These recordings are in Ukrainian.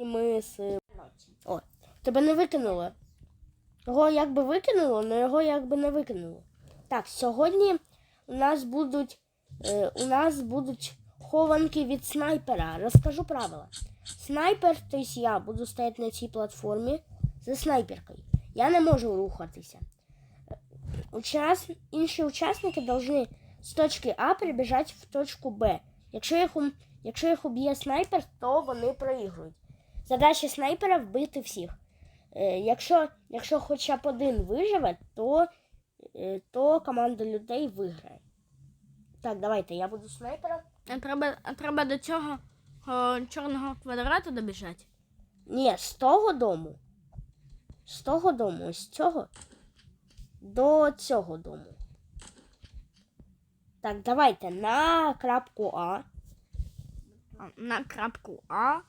І ми з. О, тебе не викинуло. Його якби викинуло, але його якби не викинуло. Так, сьогодні у нас будуть е, у нас будуть хованки від снайпера. Розкажу правила. Снайпер, тобто я буду стояти на цій платформі зі снайперкою. Я не можу рухатися. Е, Учас... Інші учасники повинні з точки А прибіжати в точку Б. Якщо їх, якщо їх уб'є снайпер, то вони проігрують. Задача снайпера вбити всіх. Е, якщо, якщо хоча б один виживе, то, е, то команда людей виграє. Так, давайте, я буду снайпером. А треба, а треба до цього о, чорного квадрату добіжати. Ні, з того дому. З того дому, з цього до цього дому. Так, давайте на крапку А. А, На крапку А.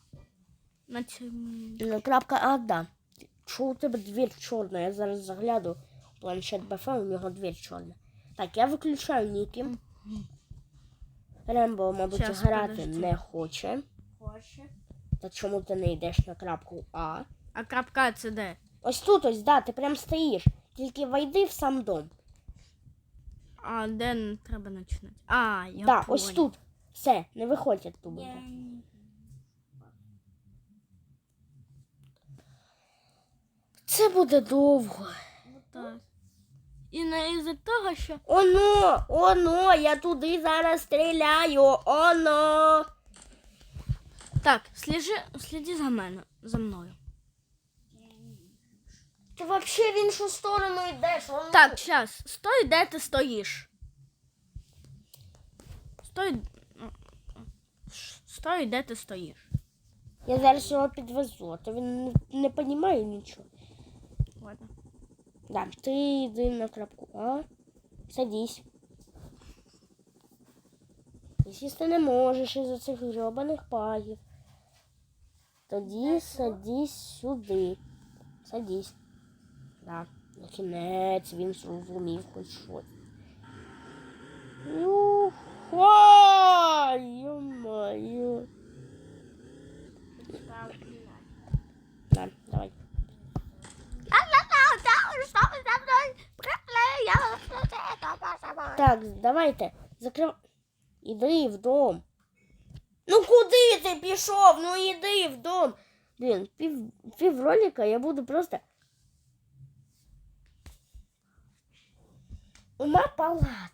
На цьому. Ну, крапка А, да. Що у тебе дверь чорна? Я зараз загляду в планшет БФ, у нього дверь чорна. Так, я виключаю ніки. Рембо, мабуть, Щас, грати подожди. не хоче. Хоче. Та чому ти не йдеш на крапку А? А крапка А це де? Ось тут ось, да, ти прям стоїш. Тільки войди в сам дом. А де треба починати? А, я да, ось понял. тут. Все, не виходь оттуда. Це буде довго. Так. І не із-за того, що Оно, оно, я туди зараз стріляю. Оно. Так, сліжи, сліді за мене, за мною. Ти взагалі в іншу сторону йдеш. Оно. Так, зараз, стой, де ти стоїш. Стой. Стой, де ти стоїш. Я зараз його підвезу, а то він не, не розуміє нічого. Ладно. Да, ти йди на крапку А. Садись. Якщо ти не можеш із-за цих гребаних пагів, тоді садись сюди. Садись. Да. На кінець він зрозумів хоч щось. Юха! Ё-моё. Да, давай. Так, давайте. Закрив. Іди в дом. Ну куди ти пішов? Ну іди в дом. Блін, пів, пів ролика я буду просто. Ума палата.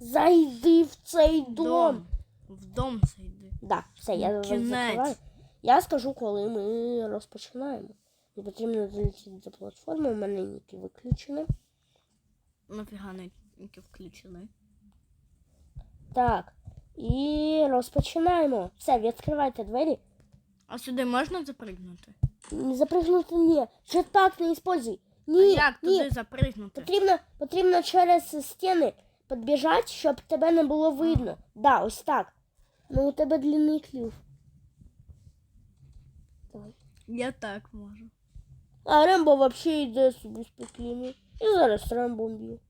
Зайди в цей дом. В дом зайди. Да, все, я закриваю. Я скажу, коли ми розпочинаємо. Не потрібно залетіти до платформи, у мене ніки виключені. Нафіга не тільки включили. Так. І розпочинаємо. Все, відкривайте двері. А сюди можна запригнути? Не запрыгнути ні. Jetpack не используй. А Ні, як ні. туди запригнути? Потрібно, потрібно через стіни підбіжати, щоб тебе не було видно. Да, ось так. Ну у тебе длинний клюв. Я так можу. А Рембо вообще йде собі спокійно. І зараз Рембо б'ю.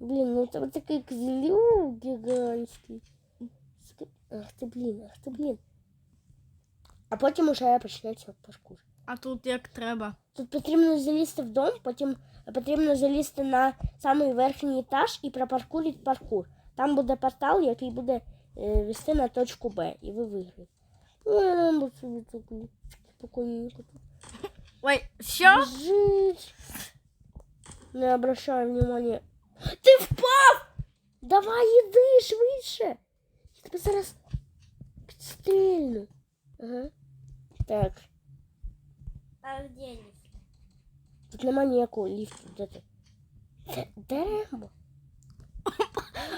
Блін, ну тебе такий козелюк гігантський. Ах ти блін, ах ти блін. А потім уже почнеться паркур. А тут як треба. Тут потрібно залізти в дом, потім потрібно залізти на самий верхній етаж і пропаркурити паркур. Там буде портал, який буде е, вести на точку Б, і ви виграєте. Ой, Рембо собі такий спокійненько тут. Ой, що? Жить. Не обращай внимания. Ти впав! Давай іди швидше. Я тебе зараз підстрільну. Ага. Так, А де тут нема ніякого ліфту. Де ти? Де, де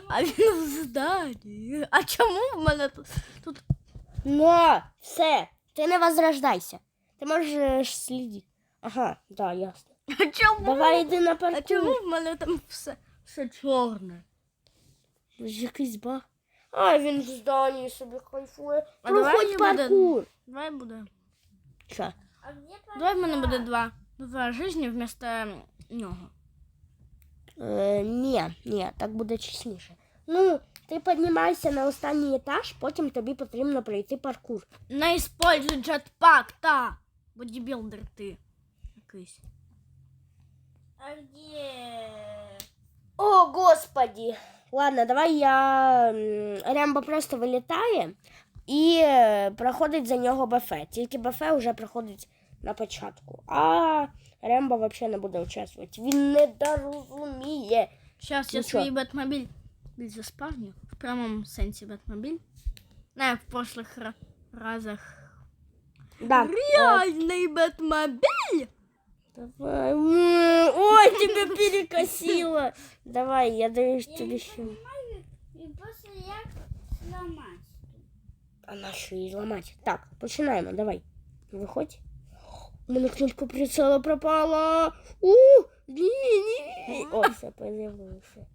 А він в зданні. А чому в мене тут? тут... На, все, ти не возрождайся. Ти можеш слідити. Ага, да, ясно. А чому? Давай йди на А паркур. чому в мене там все, все чорне? Якийсь баг. А, він в зданні собі кайфує. А давай Проходь не буде- Давай буде. Що? Давай в мене буде два. Два жизни вместо нього. Е, ні, ні, так буде чесніше. Ну, ти піднімайся на останній етаж, потім тобі потрібно пройти паркур. Не используй джетпак, та. Бодібілдер ти. Якийсь. А где? О, господи! Ладно, давай я. Рембо просто вилітає і е, проходить за нього БФ. Тільки БФ вже проходить на початку. А Рембо взагалі не буде участвувати. Він не дорозуміє. Сейчас я Ну свій Бетмобіль заспавню. В прямому сенсі Бетмобіль. Не, в прошлых ра- разах. Да. Реальний Бетмобіль! Давай. М, Ой, тебя перекосило. Давай, я даю тебе ще. И после як сломать. А на що її зламати? Так, починаємо, давай. Виходь. У мене кнопка прицела пропала. У, ні, ні. О, все, появилося.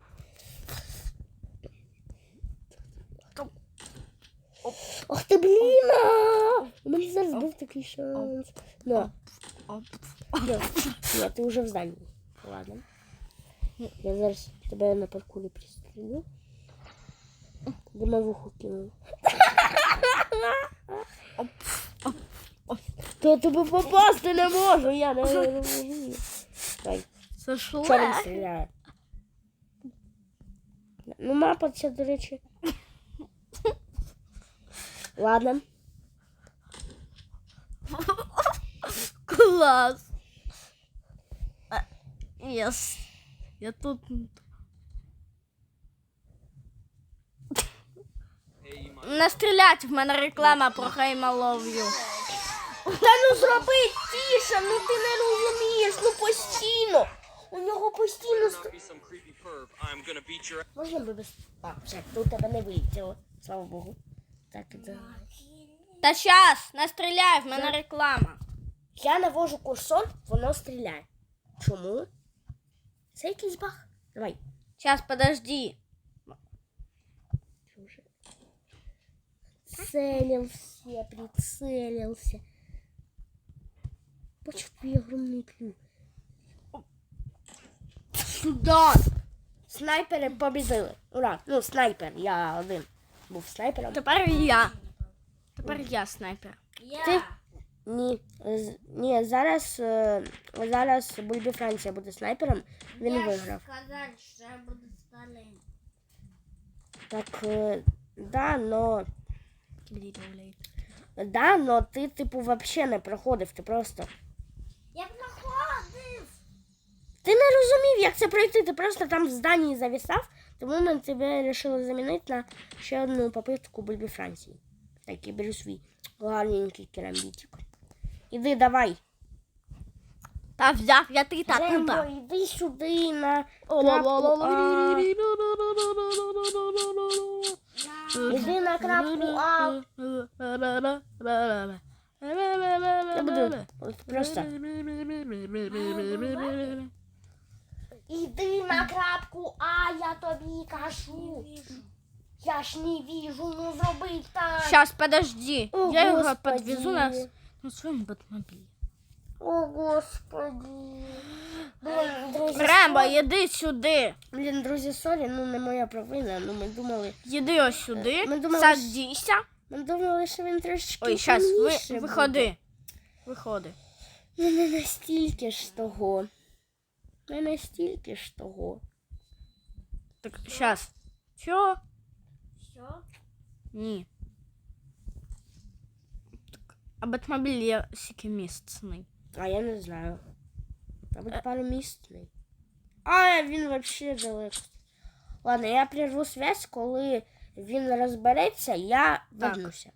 Ох ти, блін! У мене зараз був такий шанс. На, Оп. Ні, ти вже в зданні. Ладно. Я зараз тебе на паркурі пристрелю. Димовуху кину. То тебе попасти не можу, я не розумію. Дай, що він стріляє? Ну, мапа це, до речі. Ладно. Клас. Єс. Я тут. Не стрілять, в мене реклама про Love Та ну зроби тіше, ну ти не розумієш, ну постійно. У нього постійно Можна би без... А, все, тут тебе не вилетіло. Слава Богу. Так, да. Та щас, не стріляй, в мене реклама. Я навожу курсор, воно стріляє. Чому? Це якийсь баг. Давай. Щас, подожди. Целился, прицелился. Почему твой огромный клюв? Сюда. Снайпери побідили. Ура! Ну, снайпер, я один. Був снайпером. Тепер я. Тепер я снайпер. Я. Ти? Ні. з- Ні, зараз, е, зараз Бульбі Франція буде снайпером. Він Я ж виграв. сказали, що я буду сталим. Так, е, да, но. Да, но ти, типу, вообще не проходив, ти просто. Я проходив. Ти не розумів, як це пройти, ти просто там в зданні завісав, тому ми тебе вирішили замінити на ще одну попитку Бульбі Франції. Так, я беру свій гарненький керамбітик. Іди давай. Та взяв я ти та тута. іди сюди на Іди на крапку А. Я буду просто. Іди на крапку А, я тобі кажу. Я ж не вижу, ну зроби так. Щас, подожди. О, Я його Господи. підвезу на, на своєму Бетмобілі. О, господи. Блін, друзі, Рембо, сорі. їди сюди. Блін, друзі, сорі, ну не моя провина. Ну ми думали. Їди ось сюди. Ми думали, Садися. Ми думали, що він трошки. Ой, темніше ви, буде. виходи. Виходи. Ну не настільки ж того. Не настільки ж того. Так, щас. Чо? Що? Ні. Так, а Бетмобіль є сікімісцний. А я не знаю. Там буде паромісний. А він взагалі далеко. Ладно, я прерву связь, коли він розбереться, я Так. вернуся.